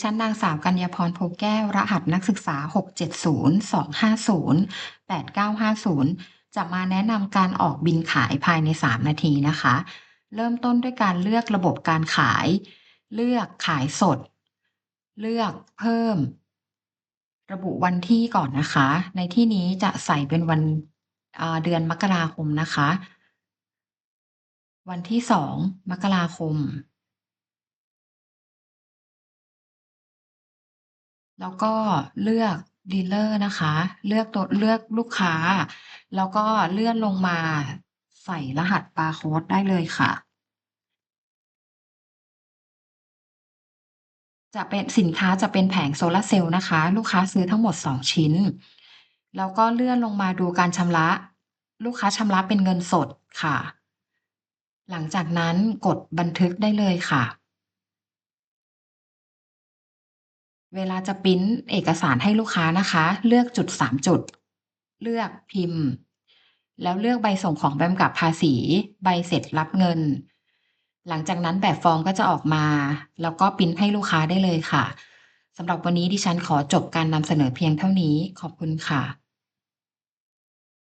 ชั้นนางสาวกัญญาพรโพแก้ว รหัสนักศึกษา 670-250-8950 จะมาแนะนำการออกบินขายภายใน 3 นาทีนะคะ เริ่มต้นด้วยการเลือกระบบการขาย เลือกขายสด เลือกเพิ่ม ระบุวันที่ก่อนนะคะ ในที่นี้จะใส่เป็นวันเดือนมกราคมนะคะ วันที่ 2 มกราคม แล้วก็เลือกดีลเลอร์นะคะ เลือกตัวเลือกลูกค้า แล้วก็เลื่อนลงมาใส่รหัสบาร์โคดได้เลยค่ะ จะเป็นสินค้าจะเป็นแผงโซลาร์เซลล์นะคะ ลูกค้าซื้อทั้งหมด 2 ชิ้น แล้วก็เลื่อนลงมาดูการชำระ ลูกค้าชำระเป็นเงินสดค่ะ หลังจากนั้นกดบันทึกได้เลยค่ะ เวลาจะพรินต์เอกสารให้ลูกค้านะคะ เลือกจุดสามจุด เลือกพิมพ์ แล้วเลือกใบส่งของใบกำกับภาษี ใบเสร็จรับเงิน หลังจากนั้นแบบฟอร์มก็จะออกมา แล้วก็พรินต์ให้ลูกค้าได้เลยค่ะสำหรับวันนี้ดิฉันขอจบการนำเสนอเพียงเท่านี้ขอบคุณค่ะ